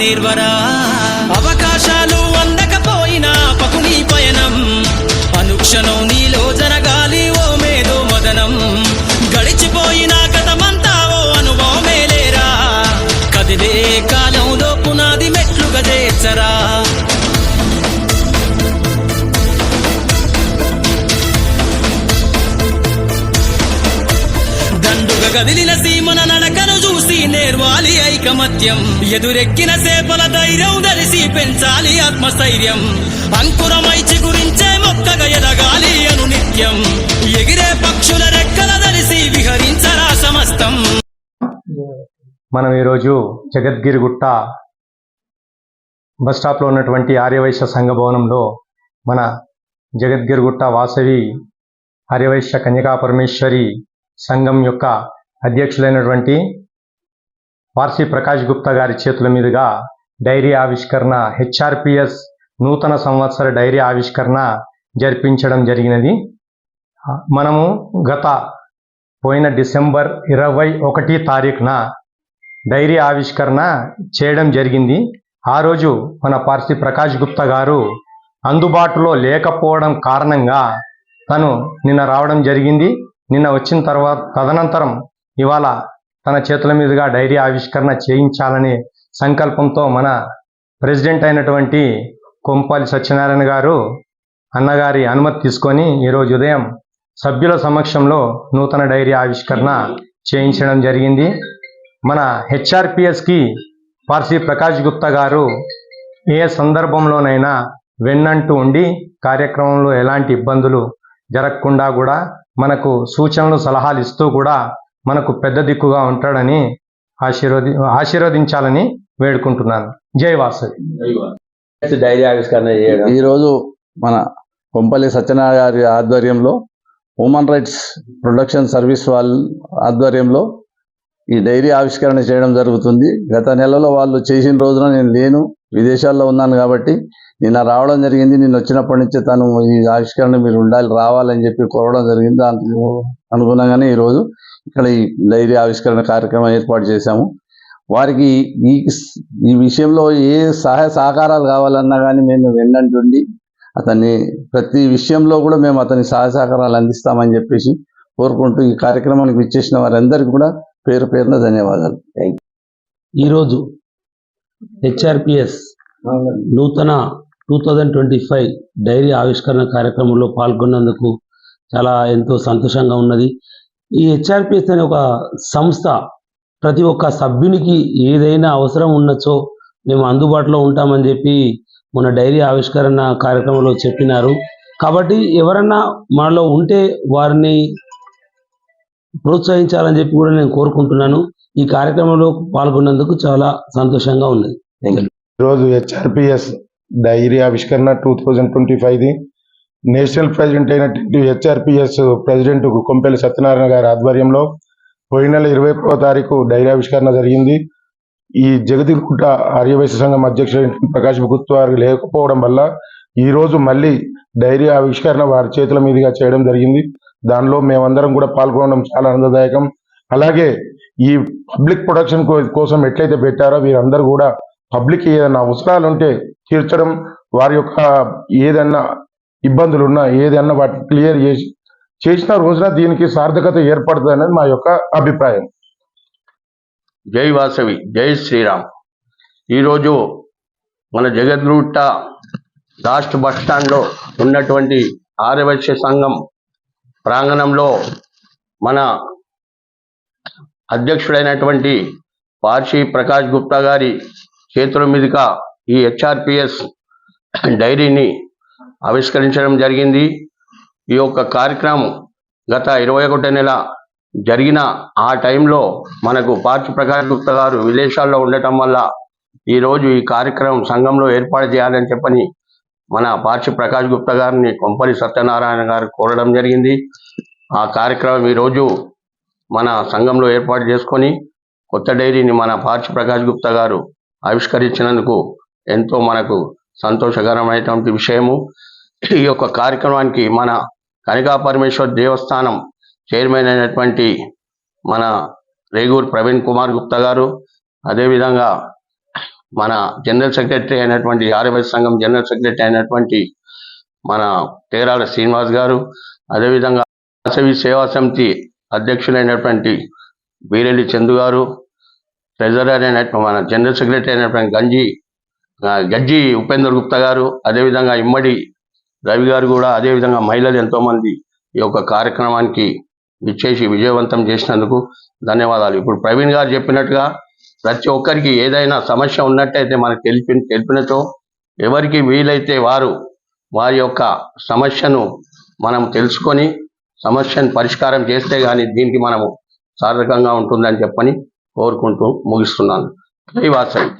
నిర్వరా అవకాశాలు అందకపోయినా పకుని పయనం. అనుక్షణం నీలో జరగాలి ఓ మేధో మదనం. గడిచిపోయిన గతమంతా ఓ అనుభవమే లేరా. కదిలే కాలంలో పునాది మెట్లుగా చేర్చరా. దండుగ గదిలిన సీమన ఐకమత్యం. ఎదురెక్కిన సేపల ధైర్యం దలిసి పెంచాలి ఆత్మస్థైర్యం. అంకురమై చిగురించే మొక్కగా ఎదగాలి అను నిత్యం ఎగిరే పక్షుల రెక్కల దలిసి విహరించరా సమస్తం. మనం ఈరోజు జగద్గిరిగుట్ట బస్ స్టాప్లో ఉన్నటువంటి ఆర్యవైశ్య సంఘ భవనంలో మన జగద్గిరిగుట్ట వాసవి ఆర్యవైశ్య కన్యకా పరమేశ్వరి సంఘం యొక్క అధ్యక్షులైనటువంటి పార్సీ ప్రకాష్ గుప్తా గారి చేతుల మీదుగా డైరీ ఆవిష్కరణ హెచ్ఆర్పిఎస్ నూతన సంవత్సర డైరీ ఆవిష్కరణ జరిపించడం జరిగినది. మనము గత పోయిన డిసెంబర్ ఇరవై ఒకటి తారీఖున డైరీ ఆవిష్కరణ చేయడం జరిగింది. ఆ రోజు మన పార్సీ ప్రకాష్ గుప్తా గారు అందుబాటులో లేకపోవడం కారణంగా తను నిన్న రావడం జరిగింది. నిన్న వచ్చిన తర్వాత తదనంతరం ఇవాళ తన చేతుల మీదుగా డైరీ ఆవిష్కరణ చేయించాలనే సంకల్పంతో మన ప్రెసిడెంట్ అయినటువంటి కొంపాలి సత్యనారాయణ గారు అన్నగారి అనుమతి తీసుకొని ఈరోజు ఉదయం సభ్యుల సమక్షంలో నూతన డైరీ ఆవిష్కరణ చేయించడం జరిగింది. మన హెచ్ఆర్పిఎస్కి పార్సీ ప్రకాష్ గుప్తా గారు ఏ సందర్భంలోనైనా వెన్నంటూ ఉండి కార్యక్రమంలో ఎలాంటి ఇబ్బందులు జరగకుండా కూడా మనకు సూచనలు సలహాలు ఇస్తూ కూడా మనకు పెద్ద దిక్కుగా ఉంటాడని ఆశీర్వది ఆశీర్వదించాలని వేడుకుంటున్నాను. జై వాసవి డైరీ ఆవిష్కరణ చేయడం. ఈరోజు మన కొంపల్లి సత్యనారాయణ గారి ఆధ్వర్యంలో హ్యూమన్ రైట్స్ ప్రొడక్షన్ సర్వీస్ వాళ్ళ ఆధ్వర్యంలో ఈ డైరీ ఆవిష్కరణ చేయడం జరుగుతుంది. గత నెలలో వాళ్ళు చేసిన రోజున నేను లేను. విదేశాల్లో ఉన్నాను కాబట్టి నిన్న రావడం జరిగింది. నిన్న వచ్చినప్పటి నుంచి తను ఈ ఆవిష్కరణ మీరు ఉండాలి రావాలని చెప్పి కోరడం జరిగింది. దానికి అనుగుణంగానే ఈరోజు ఇక్కడ ఈ డైరీ ఆవిష్కరణ కార్యక్రమం ఏర్పాటు చేశాము. వారికి ఈ ఈ విషయంలో ఏ సహాయ సహకారాలు కావాలన్నా కానీ మేము వెన్నంటుండి అతన్ని ప్రతి విషయంలో కూడా మేము అతని సహాయ సహకారాలు అందిస్తామని చెప్పేసి కోరుకుంటూ ఈ కార్యక్రమానికి ఇచ్చేసిన వారందరికీ కూడా పేరు పేరున ధన్యవాదాలు. ఈరోజు హెచ్ఆర్పిఎస్ నూతన two thousand twenty five diary ఆవిష్కరణ కార్యక్రమంలో పాల్గొన్నందుకు చాలా ఎంతో సంతోషంగా ఉన్నది. ఈ హెచ్ఆర్పిఎస్ అనే ఒక సంస్థ ప్రతి ఒక్క సభ్యునికి ఏదైనా అవసరం ఉన్నచో మేము అందుబాటులో ఉంటామని చెప్పి మన డైరీ ఆవిష్కరణ కార్యక్రమంలో చెప్పినారు. కాబట్టి ఎవరన్నా మనలో ఉంటే వారిని ప్రోత్సహించాలని చెప్పి కూడా నేను కోరుకుంటున్నాను. ఈ కార్యక్రమంలో పాల్గొన్నందుకు చాలా సంతోషంగా ఉన్నది. ఈరోజు హెచ్ఆర్పిఎస్ డైరీ ఆవిష్కరణ టూ థౌజండ్ ట్వంటీ ఫైవ్ది నేషనల్ ప్రెసిడెంట్ అయినటువంటి హెచ్ఆర్పిఎస్ ప్రెసిడెంట్ కొంపెల్లి సత్యనారాయణ గారి ఆధ్వర్యంలో పోయిన నెల ఇరవై ఒకటో తారీఖు డైరీ ఆవిష్కరణ జరిగింది. ఈ జగతిగుట్ట ఆర్యవైశ్య సంఘం అధ్యక్షుడు ప్రకాష్ గుప్తా వారు లేకపోవడం వల్ల ఈ రోజు మళ్ళీ డైరీ ఆవిష్కరణ వారి చేతుల మీదుగా చేయడం జరిగింది. దానిలో మేమందరం కూడా పాల్గొనడం చాలా ఆనందదాయకం. అలాగే ఈ పబ్లిక్ ప్రొడక్షన్ కోసం ఎట్లయితే పెట్టారో వీరందరూ కూడా పబ్లిక్ ఏదైనా అవసరాలు ఉంటే తీర్చడం వారి యొక్క ఏదన్నా ఇబ్బందులు ఉన్నా ఏదన్నా వాటిని క్లియర్ చేసి చేసిన రోజున దీనికి సార్థకత ఏర్పడుతుంది అనేది మా యొక్క అభిప్రాయం. జై వాసవి జై శ్రీరామ్. ఈరోజు మన జగద్గుట్ట లాస్ట్ బస్ స్టాండ్లో ఉన్నటువంటి ఆర్యవైశ్య సంఘం ప్రాంగణంలో మన అధ్యక్షుడైనటువంటి పార్షి ప్రకాష్ గుప్తా గారి చేతుల మీదుగా ఈ హెచ్ఆర్పిఎస్ డైరీని ఆవిష్కరించడం జరిగింది. ఈ యొక్క కార్యక్రమం గత ఇరవై ఒకటో నెల జరిగిన ఆ టైంలో మనకు పార్చి ప్రకాష్ గుప్తా గారు విదేశాల్లో ఉండటం వల్ల ఈరోజు ఈ కార్యక్రమం సంఘంలో ఏర్పాటు చేయాలని చెప్పని మన పార్చి ప్రకాష్ గుప్తా గారిని కొంపలి సత్యనారాయణ గారు కోరడం జరిగింది. ఆ కార్యక్రమం ఈరోజు మన సంఘంలో ఏర్పాటు చేసుకొని కొత్త డైరీని మన పార్చి ప్రకాష్ గుప్తా గారు ఆవిష్కరించినందుకు ఎంతో మనకు సంతోషకరమైనటువంటి విషయము. ఈ యొక్క కార్యక్రమానికి మన కనికా పరమేశ్వర్ దేవస్థానం చైర్మన్ అయినటువంటి మన రేగూర్ ప్రవీణ్ కుమార్ గుప్తా గారు అదేవిధంగా మన జనరల్ సెక్రటరీ అయినటువంటి ఆర్యవైశ్య సంఘం జనరల్ సెక్రటరీ అయినటువంటి మన తేరాల శ్రీనివాస్ గారు అదేవిధంగా వాసవి సేవా సమితి అధ్యక్షులైనటువంటి వీరెల్లి చందు గారు ట్రెజరర్ అయినటువంటి మన జనరల్ సెక్రటరీ అయినటువంటి గంజి గజ్జి ఉపేంద్ర గుప్తా గారు అదేవిధంగా ఇమ్మడి రవి గారు కూడా అదేవిధంగా మహిళలు ఎంతోమంది ఈ యొక్క కార్యక్రమానికి ఇచ్చేసి విజయవంతం చేసినందుకు ధన్యవాదాలు. ఇప్పుడు ప్రవీణ్ గారు చెప్పినట్టుగా ప్రతి ఒక్కరికి ఏదైనా సమస్య ఉన్నట్టయితే మనకు తెలిపి తెలిపినచో ఎవరికి వీలైతే వారు వారి యొక్క సమస్యను మనం తెలుసుకొని సమస్యను పరిష్కారం చేస్తే కానీ దీనికి మనము సార్థకంగా ఉంటుందని చెప్పని కోరుకుంటూ ముగిస్తున్నాను. జై వాసవి